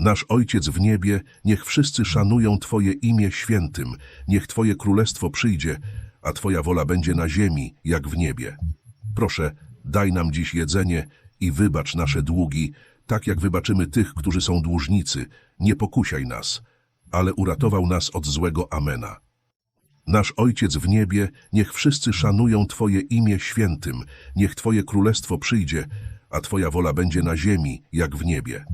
Nasz Ojciec w niebie, niech wszyscy szanują Twoje imię świętym, niech Twoje królestwo przyjdzie, a Twoja wola będzie na ziemi, jak w niebie. Proszę, daj nam dziś jedzenie i wybacz nasze długi, tak jak wybaczymy tych, którzy są dłużnicy. Nie pokusiaj nas, ale uratował nas od złego Amena. Nasz Ojciec w niebie, niech wszyscy szanują Twoje imię świętym, niech Twoje królestwo przyjdzie, a Twoja wola będzie na ziemi, jak w niebie.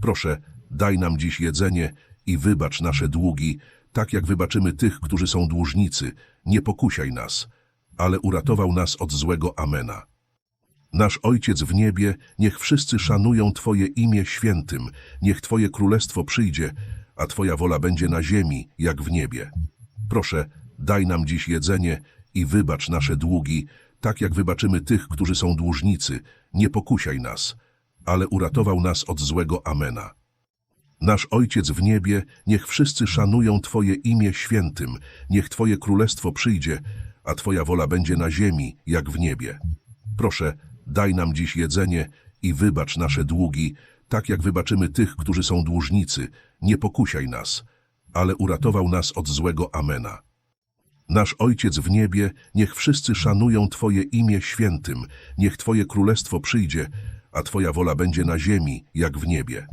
Proszę, daj nam dziś jedzenie i wybacz nasze długi, tak jak wybaczymy tych, którzy są dłużnicy. Nie pokusiaj nas, ale uratował nas od złego Amena. Nasz Ojciec w niebie, niech wszyscy szanują Twoje imię świętym, niech Twoje królestwo przyjdzie, a Twoja wola będzie na ziemi, jak w niebie. Proszę, daj nam dziś jedzenie i wybacz nasze długi, tak jak wybaczymy tych, którzy są dłużnicy. Nie pokusiaj nas, ale uratował nas od złego Amena. Nasz Ojciec w niebie, niech wszyscy szanują Twoje imię świętym, niech Twoje królestwo przyjdzie, a Twoja wola będzie na ziemi, jak w niebie. Proszę, daj nam dziś jedzenie i wybacz nasze długi, tak jak wybaczymy tych, którzy są dłużnicy. Nie pokusiaj nas, ale uratował nas od złego Amena. Nasz Ojciec w niebie, niech wszyscy szanują Twoje imię świętym, niech Twoje królestwo przyjdzie, a Twoja wola będzie na ziemi, jak w niebie.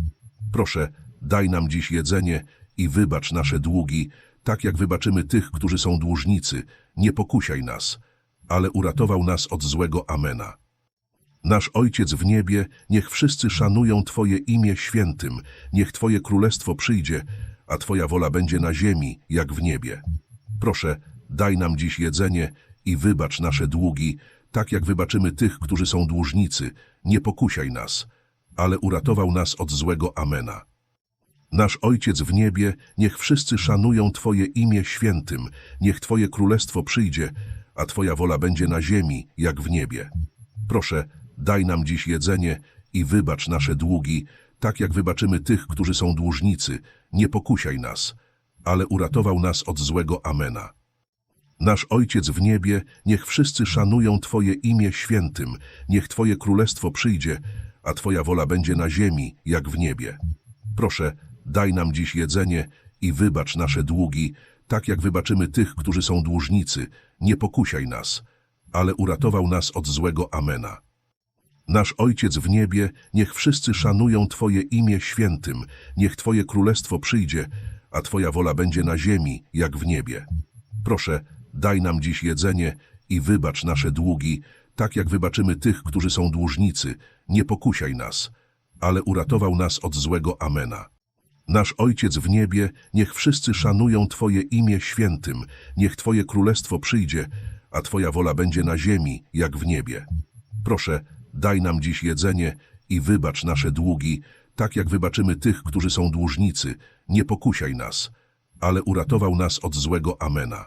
Proszę, daj nam dziś jedzenie i wybacz nasze długi, tak jak wybaczymy tych, którzy są dłużnicy. Nie pokusiaj nas, ale uratował nas od złego Amena. Nasz Ojciec w niebie, niech wszyscy szanują Twoje imię świętym, niech Twoje królestwo przyjdzie, a Twoja wola będzie na ziemi, jak w niebie. Proszę, daj nam dziś jedzenie i wybacz nasze długi, tak jak wybaczymy tych, którzy są dłużnicy. Nie pokusiaj nas, ale uratował nas od złego Amena. Nasz Ojciec w niebie, niech wszyscy szanują Twoje imię świętym, niech Twoje królestwo przyjdzie, a Twoja wola będzie na ziemi, jak w niebie. Proszę, daj nam dziś jedzenie i wybacz nasze długi, tak jak wybaczymy tych, którzy są dłużnicy. Nie pokusiaj nas, ale uratował nas od złego Amena. Nasz Ojciec w niebie, niech wszyscy szanują Twoje imię świętym, niech Twoje królestwo przyjdzie, a Twoja wola będzie na ziemi, jak w niebie. Proszę, daj nam dziś jedzenie i wybacz nasze długi, tak jak wybaczymy tych, którzy są dłużnicy. Nie pokusiaj nas, ale uratował nas od złego Amena. Nasz Ojciec w niebie, niech wszyscy szanują Twoje imię świętym, niech Twoje królestwo przyjdzie, a Twoja wola będzie na ziemi, jak w niebie. Proszę, daj nam dziś jedzenie i wybacz nasze długi, tak jak wybaczymy tych, którzy są dłużnicy. Nie pokusiaj nas, ale uratował nas od złego Amena. Nasz Ojciec w niebie, niech wszyscy szanują Twoje imię świętym, niech Twoje królestwo przyjdzie, a Twoja wola będzie na ziemi, jak w niebie. Proszę, daj nam dziś jedzenie i wybacz nasze długi, tak jak wybaczymy tych, którzy są dłużnicy. Nie pokusiaj nas, ale uratował nas od złego Amena.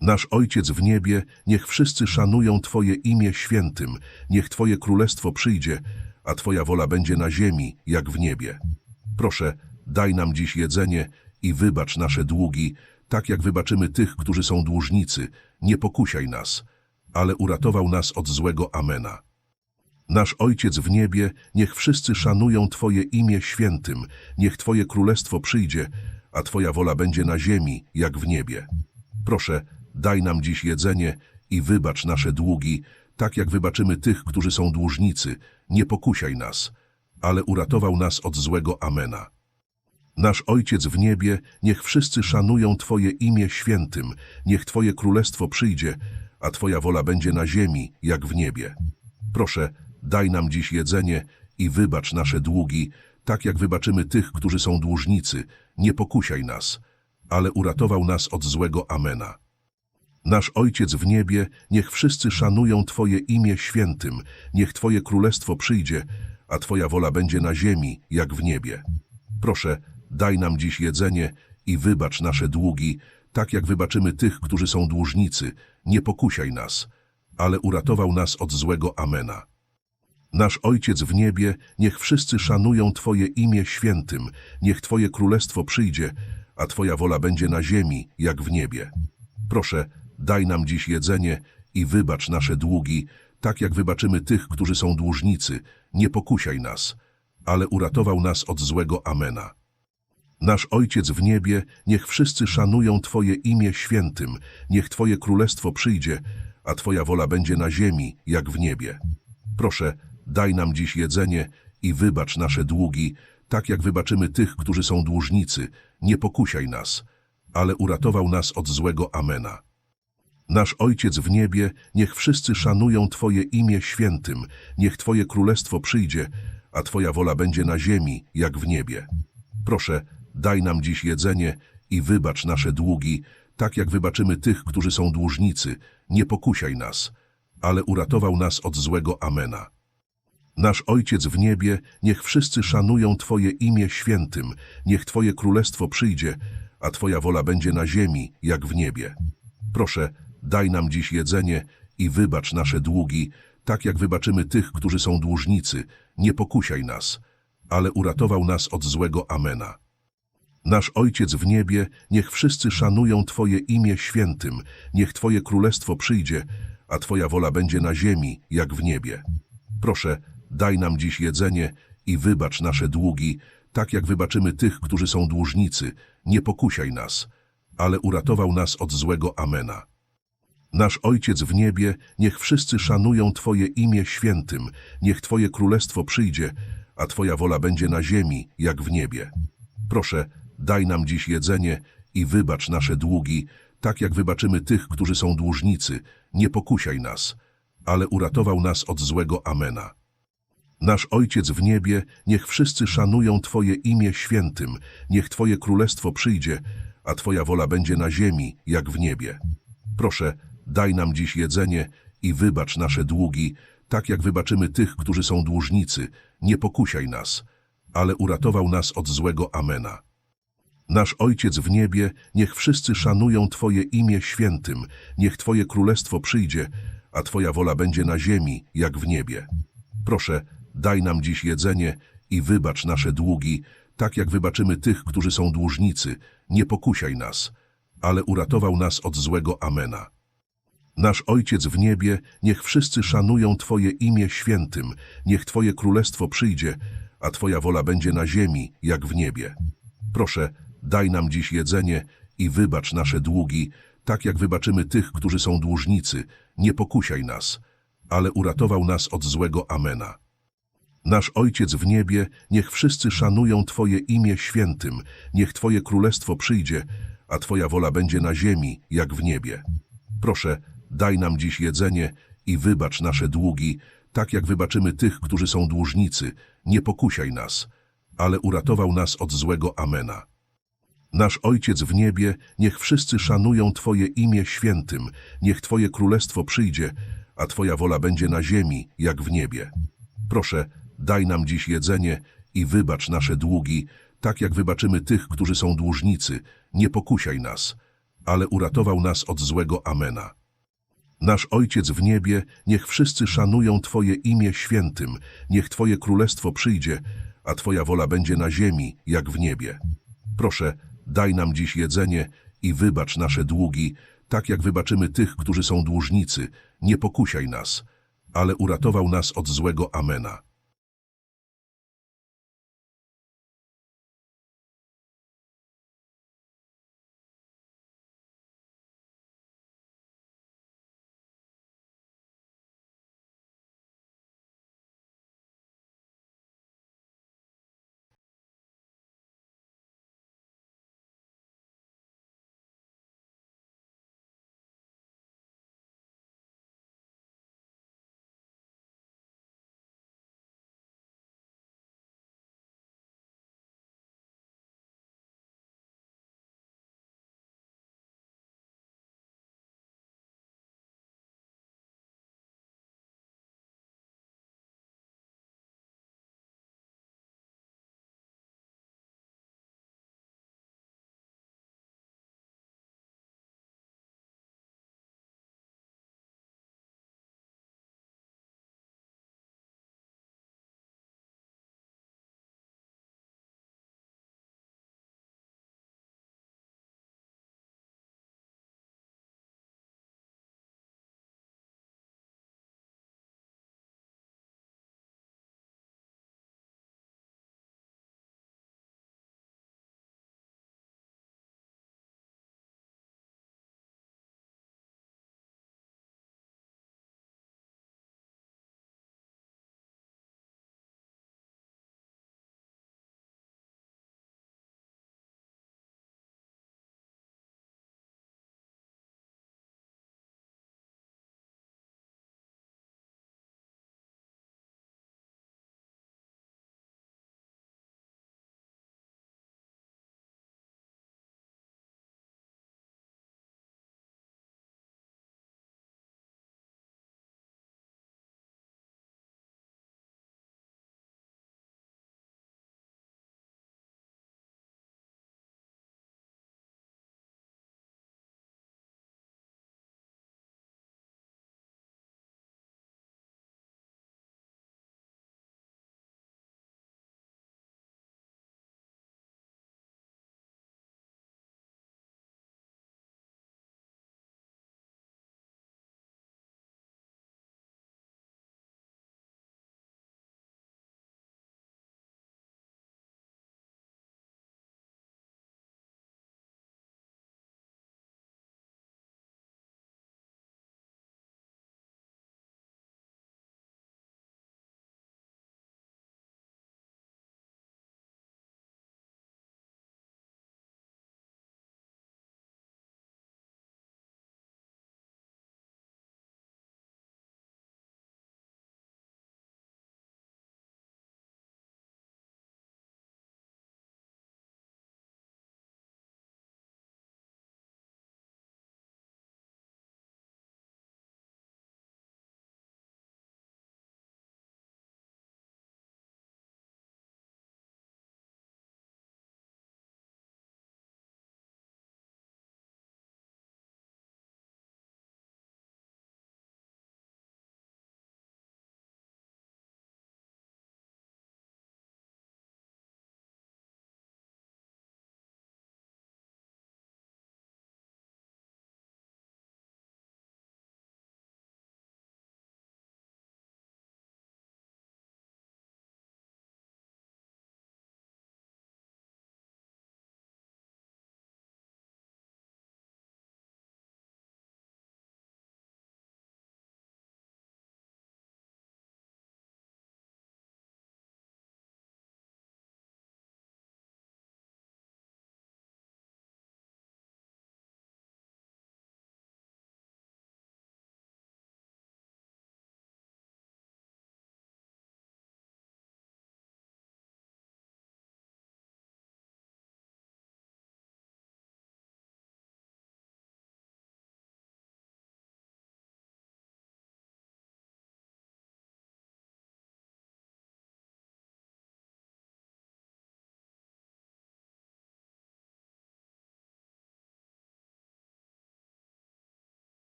Nasz Ojciec w niebie, niech wszyscy szanują Twoje imię świętym, niech Twoje królestwo przyjdzie, a Twoja wola będzie na ziemi, jak w niebie. Proszę, daj nam dziś jedzenie i wybacz nasze długi, tak jak wybaczymy tych, którzy są dłużnicy. Nie pokusiaj nas, ale uratował nas od złego Amena. Nasz Ojciec w niebie, niech wszyscy szanują Twoje imię świętym, niech Twoje królestwo przyjdzie, a Twoja wola będzie na ziemi, jak w niebie. Proszę, daj nam dziś jedzenie i wybacz nasze długi, tak jak wybaczymy tych, którzy są dłużnicy. Nie pokusiaj nas, ale uratował nas od złego Amena. Nasz Ojciec w niebie, niech wszyscy szanują Twoje imię świętym, niech Twoje królestwo przyjdzie, a Twoja wola będzie na ziemi, jak w niebie. Proszę, daj nam dziś jedzenie i wybacz nasze długi, tak jak wybaczymy tych, którzy są dłużnicy. Nie pokusiaj nas, ale uratował nas od złego Amena. Nasz Ojciec w niebie, niech wszyscy szanują Twoje imię świętym, niech Twoje królestwo przyjdzie, a Twoja wola będzie na ziemi, jak w niebie. Proszę, daj nam dziś jedzenie i wybacz nasze długi, tak jak wybaczymy tych, którzy są dłużnicy. Nie pokusiaj nas, ale uratował nas od złego Amena. Nasz Ojciec w niebie, niech wszyscy szanują Twoje imię świętym, niech Twoje królestwo przyjdzie, a Twoja wola będzie na ziemi, jak w niebie. Proszę, daj nam dziś jedzenie i wybacz nasze długi, tak jak wybaczymy tych, którzy są dłużnicy. Nie pokusiaj nas, ale uratował nas od złego. Amena. Nasz Ojciec w niebie, niech wszyscy szanują Twoje imię świętym, niech Twoje królestwo przyjdzie, a Twoja wola będzie na ziemi, jak w niebie. Proszę, daj nam dziś jedzenie i wybacz nasze długi, tak jak wybaczymy tych, którzy są dłużnicy. Nie pokusiaj nas, ale uratował nas od złego. Amena. Nasz Ojciec w niebie, niech wszyscy szanują Twoje imię świętym, niech Twoje królestwo przyjdzie, a Twoja wola będzie na ziemi, jak w niebie. Proszę, daj nam dziś jedzenie i wybacz nasze długi, tak jak wybaczymy tych, którzy są dłużnicy. Nie pokusiaj nas, ale uratował nas od złego. Amena. Nasz Ojciec w niebie, niech wszyscy szanują Twoje imię świętym, niech Twoje królestwo przyjdzie, a Twoja wola będzie na ziemi, jak w niebie. Proszę, daj nam dziś jedzenie i wybacz nasze długi, tak jak wybaczymy tych, którzy są dłużnicy. Nie pokusiaj nas, ale uratował nas od złego. Amena. Nasz Ojciec w niebie, niech wszyscy szanują Twoje imię świętym, niech Twoje królestwo przyjdzie, a Twoja wola będzie na ziemi, jak w niebie. Proszę, daj nam dziś jedzenie i wybacz nasze długi, tak jak wybaczymy tych, którzy są dłużnicy. Nie pokusiaj nas, ale uratował nas od złego. Amena. Nasz Ojciec w niebie, niech wszyscy szanują Twoje imię świętym, niech Twoje królestwo przyjdzie, a Twoja wola będzie na ziemi, jak w niebie. Proszę, daj nam dziś jedzenie i wybacz nasze długi, tak jak wybaczymy tych, którzy są dłużnicy. Nie pokusiaj nas, ale uratował nas od złego. Amena. Nasz Ojciec w niebie, niech wszyscy szanują Twoje imię świętym, niech Twoje królestwo przyjdzie, a Twoja wola będzie na ziemi, jak w niebie. Proszę, daj nam dziś jedzenie i wybacz nasze długi, tak jak wybaczymy tych, którzy są dłużnicy. Nie pokusiaj nas, ale uratował nas od złego. Amena. Nasz Ojciec w niebie, niech wszyscy szanują Twoje imię świętym, niech Twoje królestwo przyjdzie, a Twoja wola będzie na ziemi, jak w niebie. Proszę, daj nam dziś jedzenie i wybacz nasze długi, tak jak wybaczymy tych, którzy są dłużnicy. Nie pokusiaj nas, ale uratował nas od złego. Amena. Nasz Ojciec w niebie, niech wszyscy szanują Twoje imię świętym, niech Twoje królestwo przyjdzie, a Twoja wola będzie na ziemi, jak w niebie. Proszę, daj nam dziś jedzenie i wybacz nasze długi, tak jak wybaczymy tych, którzy są dłużnicy. Nie pokusiaj nas, ale uratował nas od złego. Amena. Nasz Ojciec w niebie, niech wszyscy szanują Twoje imię świętym, niech Twoje królestwo przyjdzie, a Twoja wola będzie na ziemi, jak w niebie. Proszę, daj nam dziś jedzenie i wybacz nasze długi, tak jak wybaczymy tych, którzy są dłużnicy. Nie pokusiaj nas, ale uratował nas od złego. Amena. Nasz Ojciec w niebie, niech wszyscy szanują Twoje imię świętym, niech Twoje królestwo przyjdzie, a Twoja wola będzie na ziemi, jak w niebie. Proszę, daj nam dziś jedzenie i wybacz nasze długi, tak jak wybaczymy tych, którzy są dłużnicy. Nie pokusiaj nas, ale uratował nas od złego. Amena. Nasz Ojciec w niebie, niech wszyscy szanują Twoje imię świętym, niech Twoje królestwo przyjdzie, a Twoja wola będzie na ziemi, jak w niebie. Proszę, daj nam dziś jedzenie i wybacz nasze długi, tak jak wybaczymy tych, którzy są dłużnicy. Nie pokusiaj nas, ale uratował nas od złego. Amena.